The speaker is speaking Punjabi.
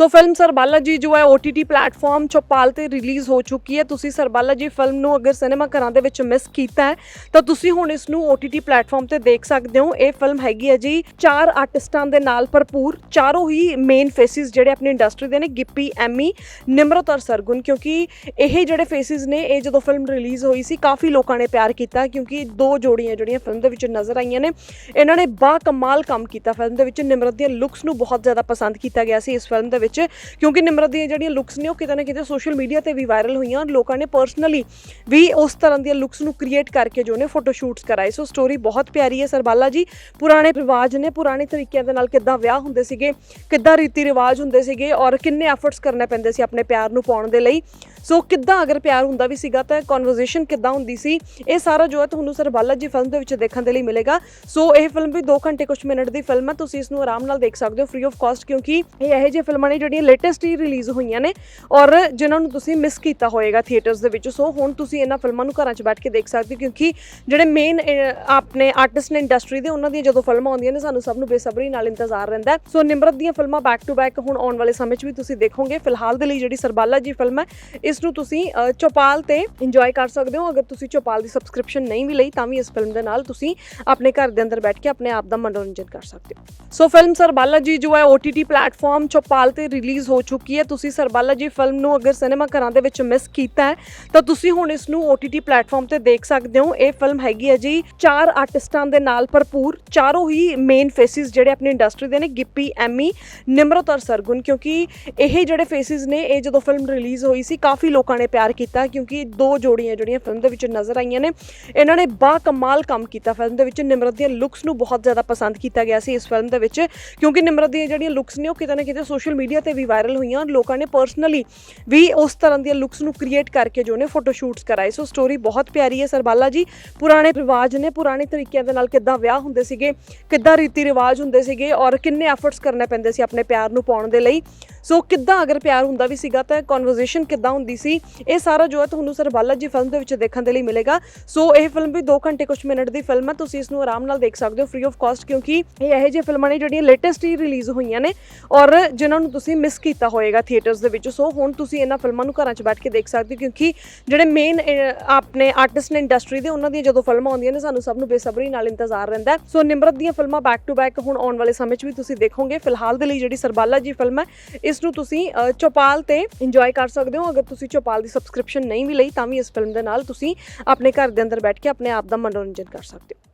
ਸੋ ਫਿਲਮ ਸਰਬਾਲਾ ਜੀ ਜੋ ਹੈ OTT ਪਲੇਟਫਾਰਮ ਚੌਪਾਲ ਤੇ ਰਿਲੀਜ਼ ਹੋ ਚੁੱਕੀ ਹੈ ਤੁਸੀਂ ਸਰਬਾਲਾ ਜੀ ਫਿਲਮ ਨੂੰ ਅਗਰ ਸਿਨੇਮਾ ਘਰਾਂ ਦੇ ਵਿੱਚ ਮਿਸ ਕੀਤਾ ਹੈ ਤਾਂ ਤੁਸੀਂ ਹੁਣ ਇਸ ਨੂੰ OTT ਪਲੇਟਫਾਰਮ ਤੇ ਦੇਖ ਸਕਦੇ ਹੋ ਇਹ ਫਿਲਮ ਹੈਗੀ ਹੈ ਜੀ ਚਾਰ ਆਰਟਿਸਟਾਂ ਦੇ ਨਾਲ ਭਰਪੂਰ ਚਾਰੋਂ ਹੀ ਮੇਨ ਫੇਸਿਸ ਜਿਹੜੇ ਆਪਣੀ ਇੰਡਸਟਰੀ ਦੇ ਨੇ ਗਿੱਪੀ ਐਮੀ ਨਿਮਰਤ ਔਰ ਸਰਗੁਣ ਕਿਉਂਕਿ ਇਹ ਜਿਹੜੇ ਫੇਸਿਸ ਨੇ ਇਹ ਜਦੋਂ ਫਿਲਮ ਰਿਲੀਜ਼ ਹੋਈ ਸੀ ਕਾਫੀ ਲੋਕਾਂ ਨੇ ਪਿਆਰ ਕੀਤਾ ਕਿਉਂਕਿ ਦੋ ਜੋੜੀਆਂ ਜਿਹੜੀਆਂ ਫਿਲਮ ਦੇ ਵਿੱਚ ਨਜ਼ਰ ਆਈਆਂ ਨੇ ਇਹਨਾਂ ਨੇ ਬਾ ਕਮਾਲ ਕੰਮ ਕੀਤਾ ਫਿਲਮ ਦੇ ਵਿੱਚ ਨਿਮਰਤ ਦੀਆਂ ਲੁੱਕਸ ਨੂੰ ਬਹੁਤ ਜ਼ਿਆਦਾ ਪਸੰਦ ਕੀਤਾ ਗਿਆ ਸੀ ਇਸ ਫਿਲਮ ਦੇ ਵਿੱਚ ਕਿਉਂਕਿ ਨਿਮਰਤ ਦੀਆਂ ਜਿਹੜੀਆਂ ਲੁੱਕਸ ਨੇ ਉਹ ਕਿਤੇ ਨਾ ਕਿਤੇ ਸੋਸ਼ਲ ਮੀਡੀਆ ਤੇ ਵੀ ਵਾਇਰਲ ਹੋਈਆਂ ਔਰ ਲੋਕਾਂ ਨੇ ਪਰਸਨਲੀ ਵੀ ਉਸ ਤਰ੍ਹਾਂ ਦੀਆਂ ਲੁੱਕਸ ਨੂੰ ਕ੍ਰੀਏਟ ਕਰਕੇ ਜੋ ਨੇ ਫੋਟੋ ਸ਼ੂਟਸ ਕਰਾਏ। ਸੋ ਸਟੋਰੀ ਬਹੁਤ ਪਿਆਰੀ ਹੈ ਸਰਬਾਲਾ ਜੀ। ਪੁਰਾਣੇ ਰਿਵਾਜ ਨੇ, ਪੁਰਾਣੇ ਤਰੀਕਿਆਂ ਦੇ ਨਾਲ ਕਿੱਦਾਂ ਵਿਆਹ ਹੁੰਦੇ ਸੀਗੇ, ਕਿੱਦਾਂ ਰੀਤੀ ਰਿਵਾਜ ਹੁੰਦੇ ਸੀਗੇ ਔਰ ਕਿੰਨੇ ਐਫਰਟਸ ਕਰਨੇ ਪੈਂਦੇ ਸੀ ਆਪਣੇ ਪਿਆਰ ਨੂੰ ਪਾਉਣ ਦੇ ਲਈ। ਸੋ ਕਿੱਦਾਂ ਅਗਰ ਪਿਆਰ ਹੁੰਦਾ ਵੀ ਸੀਗਾ ਤਾਂ ਕਨਵਰਸੇਸ਼ਨ ਕਿੱਦਾਂ ਹੁੰਦੀ ਸੀ, ਇਹ ਸਾਰਾ ਜੋ ਹੈ ਤੁਹਾਨੂੰ ਸਰਬਾਲਾ ਜੀ ਫਿਲਮ ਦੇ ਵਿੱਚ ਦੇਖਣ ਦੇ ਲਈ ਮਿਲੇਗਾ। ਸੋ ਇਹ ਫਿਲਮ ਵੀ 2 ਘੰਟੇ ਕੁਝ ਮਿੰਟ ਦੀ ਫਿਲਮ ਹੈ, ਤੁਸੀਂ ਇਸ ਨੂੰ ਆਰਾਮ ਨਾਲ ਦੇਖ ਸਕਦੇ ਹੋ ਫ੍ਰੀ ਆਫ ਕਾਸਟ ਕਿਉਂਕਿ ਇਹ ਇਹੋ ਜਿਹੇ ਫਿਲਮਾਂ ਨੇ ਜਿਹੜੀਆਂ ਲੇਟੈਸਟ ਹੀ ਰਿਲੀਜ਼ ਹੋਈਆਂ ਨੇ ਔਰ ਜਿਨ੍ਹਾਂ ਨੂੰ ਤੁਸੀਂ ਮਿਸ ਕੀਤਾ ਹੋਏਗਾ ਥੀਏਟਰਸ ਦੇ ਵਿੱਚ। ਸੋ ਹੁਣ ਤੁਸੀਂ ਇਹਨਾਂ ਫਿਲਮਾਂ ਨੂੰ ਘਰਾਂ 'ਚ ਬੈਠ ਕੇ ਦੇਖ ਸਕਦੇ ਹੋ ਕਿਉਂਕਿ ਜਿਹੜੇ ਮੇਨ ਆਪਣੇ ਆਰਟਿਸਟ ਨੇ ਇੰਡਸਟਰੀ ਦੇ ਉਹਨਾਂ ਦੀਆਂ ਜਦੋਂ ਫਿਲਮਾਂ ਆਉਂਦੀਆਂ ਨੇ ਸਾਨੂੰ ਸਭ ਨੂੰ ਬੇਸਬਰੀ ਨਾਲ ਇੰਤਜ਼ਾਰ ਰਹਿੰਦਾ ਸੋ ਨਿਮਰਤ ਦੀਆਂ ਫਿਲਮਾਂ ਬੈਕ ਟੂ ਬੈਕ ਹੁਣ ਆਉਣ ਵਾਲੇ ਸਮੇਂ 'ਚ ਵੀ ਤੁਸੀਂ ਦੇਖੋਗੇ। ਫਿਲਹਾਲ ਦੇ ਲਈ ਜਿਹੜੀ ਸਰਬਾਲਾ ਜੀ ਫਿਲਮ ਹੈ ਇਸ ਨੂੰ ਤੁਸੀਂ ਅ, ਚੌਪਾਲ ਤੇ ਇੰਜੋਏ ਕਰ ਸਕਦੇ ਹੋ। ਅਗਰ ਤੁਸੀਂ ਚੌਪਾਲ ਦੀ ਸਬਸਕ੍ਰਿਪਸ਼ਨ ਨਹੀਂ ਵੀ ਲਈ ਤਾਂ ਵੀ ਇਸ ਫਿਲਮ ਦੇ ਨਾਲ ਤੁਸੀਂ ਆਪਣੇ ਘਰ ਦੇ ਅੰਦਰ ਬੈਠ ਕੇ ਆਪਣੇ ਆਪ ਦਾ ਮਨੋਰੰਜਨ ਕਰ ਸਕਦੇ ਹੋ। ਸੋ ਫਿਲਮ ਸਰਬਾਲਾ ਜੀ ਜੋ ਹੈ OTT ਪਲੇਟਫਾਰਮ ਚੌਪਾਲ ਤੇ ਰਿਲੀਜ਼ ਹੋ ਚੁੱਕੀ ਹੈ। ਤੁਸੀਂ ਸਰਬਾਲਾ ਜੀ ਫਿਲਮ ਨੂੰ ਅਗਰ ਸਿਨੇਮਾ ਘਰਾਂ ਦੇ ਵਿੱਚ ਮਿਸ ਕੀਤਾ ਹੈ, ਤਾਂ ਤੁਸੀਂ ਹੁਣ ਇਸ ਨੂੰ OTT ਪਲੇਟਫਾਰਮ ਤੇ ਦੇਖ ਸਕਦੇ ਹੋ। ਇਹ ਫਿਲਮ ਹੈਗੀ ਹੈ ਜੀ, ਚਾਰ ਆਰਟਿਸਟਾਂ ਦੇ ਨਾਲ ਭਰਪੂਰ, ਚਾਰੋਂ ਹੀ ਮੇਨ ਫੇਸਿਸ ਜਿਹੜੇ ਆਪਣੀ ਇੰਡਸਟਰੀ ਦੇ ਨੇ, ਗਿੱਪੀ, ਐਮੀ, ਨਿਮਰਤ ਔਰ ਸਰਗੁਣ, ਕਿਉਂਕਿ ਇਹ ਜਿਹੜੇ ਫੇਸਿਸ ਨੇ, ਇਹ ਜਦੋਂ ਫਿਲਮ ਰਿਲੀਜ਼ ਹੋਈ ਸੀ, ਕਾਫੀ ਲੋਕਾਂ ਨੇ ਪਿਆਰ ਕੀਤਾ, ਕਿਉਂਕਿ ਦੋ ਜੋੜੀਆਂ ਜਿਹੜੀਆਂ ਫਿਲਮ ਦੇ ਵਿੱਚ ਨਜ਼ਰ ਆਈਆਂ ਨੇ, ਇਹਨਾਂ ਨੇ ਬਾ ਕਮਾਲ ਕੰਮ ਕੀਤਾ ਫਿਲਮ ਦੇ ਵਿੱਚ। ਨਿਮਰਤ ਦੀਆਂ ਲੁੱਕਸ ਨੂੰ ਬਹੁਤ ਜ਼ਿਆਦਾ ਪਸੰਦ ਕੀਤਾ ਗਿਆ ਸੀ ਇਸ ਫਿਲਮ ਦੇ ਵਿੱਚ, ਕਿਉਂਕਿ ਨਿਮਰਤ ਦੀਆਂ ਜਿਹੜੀਆਂ ਲੁੱਕਸ ਨੇ, ਉਹ ਕਿਤੇ ਨਾ ਕਿਤੇ ਸੋਸ਼ਲ ਮੀਡੀਆ ਤੇ ਵੀ ਵਾਇਰਲ ਹੋਈਆਂ ਔਰ ਲੋਕਾਂ ਨੇ ਪਰਸਨਲੀ ਵੀ ਉਸ ਤਰ੍ਹਾਂ ਦੀਆਂ ਲੁੱਕਸ ਨੂੰ ਕ੍ਰੀਏਟ ਕਰਕੇ ਜੋ ਨੇ ਫੋਟੋ ਸ਼ੂਟਸ ਕਰਾਏ। ਸੋ ਸਟੋਰੀ ਬਹੁਤ ਪਿਆਰੀ ਹੈ ਸਰਬਾਲਾ ਜੀ। ਪੁਰਾਣੇ ਰਿਵਾਜ ਨੇ ਪੁਰਾਣੇ ਤਰੀਕਿਆਂ ਦੇ ਨਾਲ ਕਿੱਦਾਂ ਵਿਆਹ ਹੁੰਦੇ ਸੀਗੇ, ਕਿੱਦਾਂ ਰੀਤੀ ਰਿਵਾਜ ਹੁੰਦੇ ਸੀਗੇ ਔਰ ਕਿੰਨੇ ਐਫਰਟਸ ਕਰਨੇ ਪੈਂਦੇ ਸੀ ਆਪਣੇ ਪਿਆਰ ਨੂੰ ਪਾਉਣ ਦੇ ਲਈ। ਸੋ ਕਿੱਦਾਂ ਅਗਰ ਪਿਆਰ ਹੁੰਦਾ ਵੀ ਸੀਗਾ ਤਾਂ ਕਨਵਰਸੇਸ਼ਨ ਕਿੱਦਾਂ ਹੁੰਦੀ ਸੀ? ਇਹ ਸਾਰਾ ਜੋ ਹੈ ਤੁਹਾਨੂੰ ਸਰਬਾਲਾ ਜੀ ਫਿਲਮ ਦੇ ਵਿੱਚ ਦੇਖਣ ਦੇ ਲਈ ਮਿਲੇਗਾ। ਸੋ ਇਹ ਫਿਲਮ ਵੀ 2 ਘੰਟੇ ਕੁਝ ਮਿੰਟ ਦੀ ਫਿਲਮ ਹੈ। ਤੁਸੀਂ ਇਸ ਨੂੰ ਆਰਾਮ ਨਾਲ ਦੇਖ ਸਕਦੇ ਹੋ ਫ੍ਰੀ ਆਫ ਕਾਸਟ ਕਿਉਂਕਿ ਇਹ ਇਹੋ ਜਿਹੇ ਫਿਲਮਾਂ ਨੇ ਜਿਹੜੀਆਂ ਲੇਟੈਸਟ ਹੀ ਰਿਲੀਜ਼ ਹੋਈਆਂ ਨੇ ਔਰ ਜਿਨ੍ਹਾਂ ਨੂੰ ਤੁਸੀਂ ਮਿਸ ਕੀਤਾ ਹੋਏਗਾ ਥੀਏਟਰਸ ਦੇ ਵਿੱਚ। ਸੋ ਹੁਣ ਤੁਸੀਂ ਇਹਨਾਂ ਫਿਲਮਾਂ ਨੂੰ ਘਰਾਂ 'ਚ ਬੈਠ ਕੇ ਦੇਖ ਸਕਦੇ ਹੋ, ਕਿਉਂਕਿ ਜਿਹੜੇ ਮੇਨ ਆਪਣੇ ਆਰਟਿਸਟ ਨੇ ਇੰਡਸਟਰੀ ਦੇ, ਉਹਨਾਂ ਦੀਆਂ ਜਦੋਂ ਫਿਲਮਾਂ ਆਉਂਦੀਆਂ ਨੇ, ਸਾਨੂੰ ਸਭ ਨੂੰ ਬੇਸਬਰੀ ਨਾਲ ਇੰਤਜ਼ਾਰ ਰਹਿੰਦਾ ਸੋ ਨਿਮਰਤ ਦੀਆਂ ਫਿਲਮਾਂ ਬੈਕ ਟੂ ਬੈਕ ਹੁਣ ਆਉਣ ਵਾਲੇ ਸਮੇਂ 'ਚ ਵੀ ਤੁਸੀਂ ਦੇਖੋਗੇ। ਫਿਲਹਾਲ ਦੇ ਲਈ ਜਿਹੜੀ ਸਰਬਾਲਾ ਜੀ ਫਿਲਮ ਹੈ ਇਸ ਨੂੰ ਤੁਸੀਂ ਅ, ਚੌਪਾਲ ਤੇ ਇੰਜੋਏ ਕਰ ਸਕਦੇ ਹੋ। ਅਗਰ ਤੁਸੀਂ ਚੌਪਾਲ ਦੀ ਸਬਸਕ੍ਰਿਪਸ਼ਨ ਨਹੀਂ ਵੀ ਲਈ ਤਾਂ ਵੀ ਇਸ ਫਿਲਮ ਦੇ ਨਾਲ ਤੁਸੀਂ ਆਪਣੇ ਘਰ ਦੇ ਅੰਦਰ ਬੈਠ ਕੇ ਆਪਣੇ ਆਪ ਦਾ ਮਨੋਰੰਜਨ ਕਰ ਸਕਦੇ ਹੋ।